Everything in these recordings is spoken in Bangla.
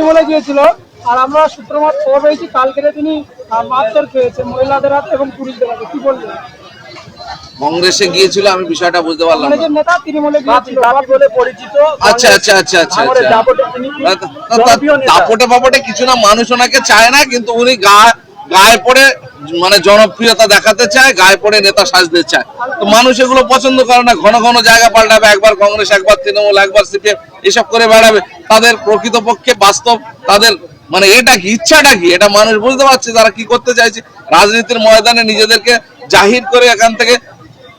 তৃণমূলে গিয়েছিল আর আমরা সূত্রমত খবর পেয়েছি কালকে তিনি মাত্র মারধর খেয়েছে মহিলাদের হাতে এবং পুরুষদের হাতে। কি বলবেন কংগ্রেসে গিয়েছিল আমি বিষয়টা বুঝতে পারলাম নেতা বলে পরিচিত। আচ্ছা আচ্ছা আচ্ছা আচ্ছা আচ্ছা। দাপটে তিনি ফাপটে কিছু না মানুষ ওনাকে চায় না কিন্তু উনি গা গায়ে পড়ে মানে জনপ্রিয়তা দেখাতে চায়, গায়ে পড়ে নেতা সাজতে চায়। তো মানুষ এগুলো পছন্দ করে না, ঘন ঘন জায়গা পাল্টাবে, একবার কংগ্রেস, একবার তৃণমূল, একবার সিপিএম, এসব করে বেড়াবে। তাদের প্রকৃতপক্ষে বাস্তব, তাদের মানে এটা কি, ইচ্ছাটা কি? এটা মানুষ বুঝতে পারছে তারা কি করতে চাইছে। রাজনীতির ময়দানে নিজেদেরকে জাহির করে এখান থেকে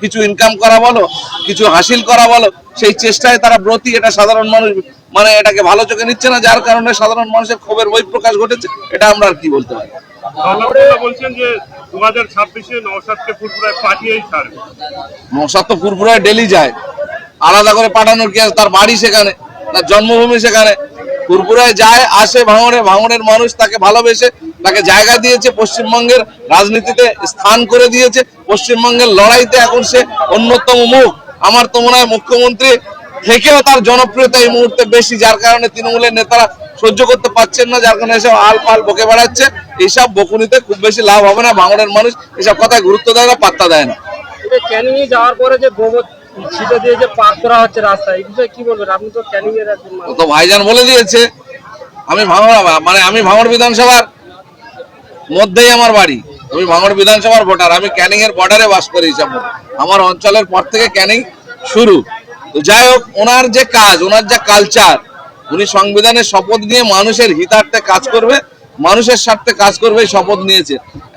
কিছু ইনকাম করা বলো, কিছু হাসিল করা বলো, সেই চেষ্টায় তারা ব্রতী। এটা সাধারণ মানুষ মানে এটাকে ভালো চোখে নিচ্ছে না, যার কারণে সাধারণ মানুষের ক্ষোভের বহিঃপ্রকাশ ঘটেছে, এটা আমরা আর কি বলতে পারি? বলছেন তো ফুরফুরায় ডেলি যায়। আলাদা করে পাঠানোর কি? তার বাড়ি সেখানে তার জন্মভূমি সেখানে। ফুরফুরায় যায়, আসে ভাঙড়ে, ভাঙড়ের মানুষ তাকে ভালোবেসে, তাকে জায়গা দিয়েছে, পশ্চিমবঙ্গের রাজনীতিতে স্থান করে দিয়েছে। পশ্চিমবঙ্গের লড়াইতে এখন সে অন্যতম মুখ। আমার তো মনে হয় মুখ্যমন্ত্রী থেকেও তার জনপ্রিয়তা এই মুহূর্তে বেশি, যার কারণে তৃণমূলের নেতারা সহ্য করতে পারছেন না যার কারণে এসব আল পাল বকে বেড়াচ্ছে। এইসব বকুনিতে খুব বেশি লাভ হবে না ভাঙড়ের মানুষ এসব কথায় গুরুত্ব দেয় না পাত্তা দেয় না। ক্যানিং যাওয়ার পরে যে গোবর ছিটে দিয়ে যে পাক করা হচ্ছে রাস্তায় এই বিষয়ে কি বলবেন? আপনি তো ক্যানিং এর ভাইজান বলে দিয়েছে আমি ভাঙড় মানে আমি ভাঙড় বিধানসভার মধ্যেই আমার বাড়ি। আমি ভাঙড় বিধানসভার ভোটার আমি ক্যানিং এর বর্ডারে বাস করি হিসাব। আমার অঞ্চলের পর থেকে ক্যানিং শুরু। তো যাই হোক ওনার যে কাজ ওনার যে কালচার উনি সংবিধানের শপথ নিয়ে মানুষের হিতার্থে কাজ করবে, মানুষের স্বার্থে কাজ করবে শপথ নিয়েছে।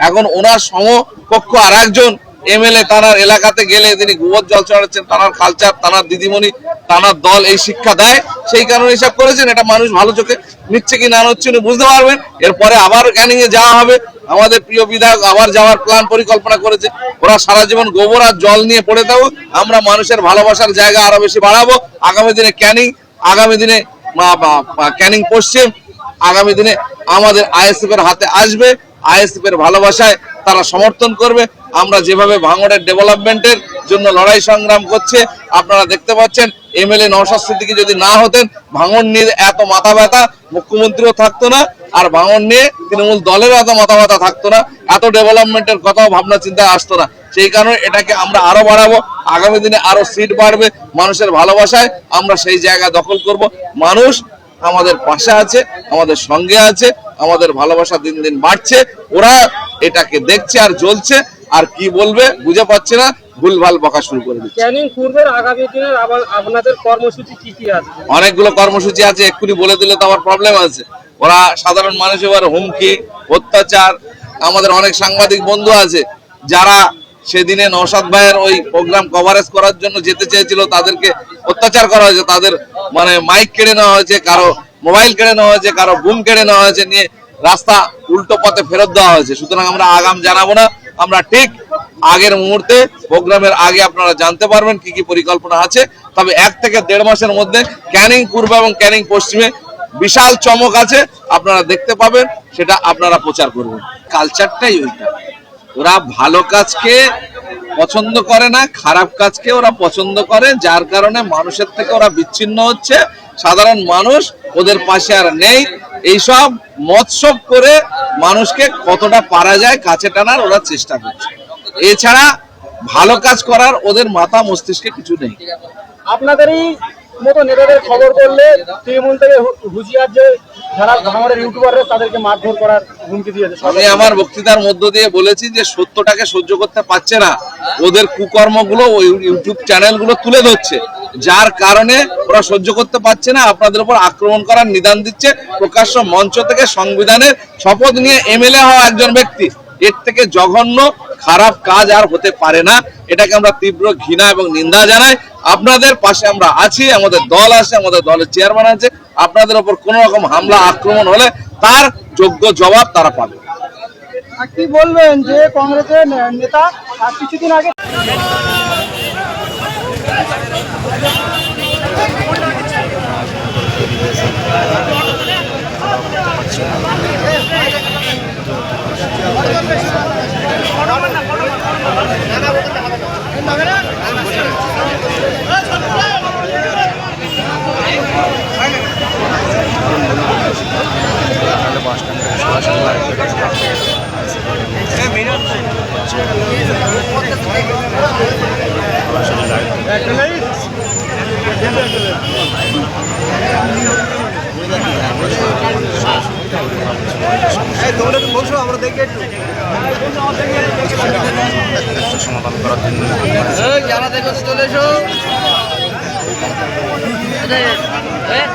এখন ওনার সমকক্ষ আর একজন এমএলএ তানার এলাকাতে গেলে তিনি গোবর জল চড়াচ্ছেন তানার কালচার তানার দিদিমণি, তানার দল এই শিক্ষা দেয়, সেই কারণে এসব করেছেন, এটা মানুষ ভালো চোখে নিচ্ছে কি না হচ্ছে বুঝতে পারবেন। এরপরে আবার ক্যানিং এ যাওয়া হবে, আমাদের প্রিয় বিধায়ক আবার যাওয়ার প্ল্যান পরিকল্পনা করেছে। ওরা সারা জীবন গোবর আর জল নিয়ে পড়ে থাকুক, আমরা মানুষের ভালোবাসার জায়গা আরও বেশি বাড়াবো। আগামী দিনে ক্যানিং আগামী দিনে ক্যানিং পশ্চিম আগামী দিনে আমাদের আইএসএফ এর হাতে আসবে। আইএসএফ এর ভালোবাসায় তারা সমর্থন করবে। আমরা যেভাবে ভাঙড়ের ডেভেলপমেন্টের জন্য লড়াই সংগ্রাম করছে, আপনারা দেখতে পাচ্ছেন এমএলএ নওশাদ সিদ্দিকী যদি না হতেন, ভাঙন নিয়ে এত মাথা ব্যথা, মুখ্যমন্ত্রীও থাকতো না, আর ভাঙন নিয়ে তৃণমূল দলের এত মাথা ব্যথা থাকতো না, এত ডেভেলপমেন্টের কথাও ভাবনা চিন্তা আসতো না। সেই কারণে এটাকে আমরা আরও বাড়াবো, আগামী দিনে আরও সিট বাড়বে মানুষের ভালোবাসায়, আমরা সেই জায়গা দখল করব। মানুষ আমাদের পাশে আছে, আমাদের সঙ্গে আছে, আমাদের ভালোবাসা দিন দিন বাড়ছে, ওরা এটাকে দেখছে আর জ্বলছে, আর কি বলবে বুঝে পাচ্ছে না। ভুলভাল বকা শুরু করে দিচ্ছে। ক্যানিং পূর্বের আগামী দিনের আপনাদের কর্মসূচি কি কি আছে? অনেকগুলো কর্মসূচি আছে এক্ষুনি বলে দিলে তো আমার প্রবলেম আছে। ওরা সাধারণ মানুষ এবার হুমকি অত্যাচার আমাদের অনেক সাংবাদিক বন্ধু আছে যারা সেদিনে নৌসাদ ভাইয়ের ওই প্রোগ্রাম কভারেজ করার জন্য যেতে চেয়েছিল তাদেরকে অত্যাচার করা হয়েছে তাদের মানে মাইক কেড়ে নেওয়া হয়েছে কারও মোবাইল কেড়ে নেওয়া হয়েছে কারও বুম কেড়ে নেওয়া হয়েছে নিয়ে রাস্তা উল্টো পথে ফেরত দেওয়া হয়েছে। সুতরাং আমরা আগাম জানাব না আমরা ঠিক আগের মুহূর্তে প্রোগ্রামের আগে আপনারা জানতে পারবেন কি কি পরিকল্পনা আছে। তবে এক থেকে দেড় মাসের মধ্যে ক্যানিং পূর্ব এবং ক্যানিং পশ্চিমে বিশাল চমক আছে, আপনারা দেখতে পাবেন, সেটা আপনারা প্রচার করবেন। কালচারটাই ওইটা। ওরা ভালো কাজকে পছন্দ করে না, খারাপ কাজকে ওরা পছন্দ করে, যার কারণে মানুষের থেকে ওরা বিচ্ছিন্ন হচ্ছে। সাধারণ মানুষ ওদের পাশে আর নেই এইসব মৎসব করে মানুষকে কতটা পারা যায় কাছে টানার ওরা চেষ্টা করছে। এছাড়া ভালো কাজ করার ওদের মাথা মস্তিষ্কে কিছু নেই। আপনাদেরই মতো নেতাদের খবর করলে তৃণমূল থেকে হুঁশিয়ার যে যারা ভাঙড়ের ইউটিউবাররা তাদেরকে মারধর করার হুমকি দিয়েছে। আমি আমার বক্তৃতার মধ্য দিয়ে বলেছি যে সত্যটাকে সহ্য করতে পারছে না। ওদের কুকর্মগুলো ওই ইউটিউব চ্যানেলগুলো তুলে ধরছে। যার কারণে ওরা সহ্য করতে পারছে না, আপনাদের উপর আক্রমণ করার নিদান দিচ্ছে প্রকাশ্য মঞ্চ থেকে সংবিধানের শপথ নিয়ে এমএলএ হওয়া একজন ব্যক্তি। এর থেকে জঘন্য, খারাপ কাজ আর হতে পারে না। এটাকে আমরা তীব্র ঘৃণা এবং নিন্দা জানাই। আপনাদের পাশে আমরা আছি, আমাদের দল আছে, আমাদের দলের চেয়ারম্যান আছে। আপনাদের ওপর কোন রকম হামলা, আক্রমণ হলে তার যোগ্য জবাব তারা পাবে। কি বলবেন যে কংগ্রেসের নেতা কিছুদিন আগে তোমরা একটু বসো আমরা দেখে একটু। সমাধান করার জন্য যারা দেখো চলে এসো। Pero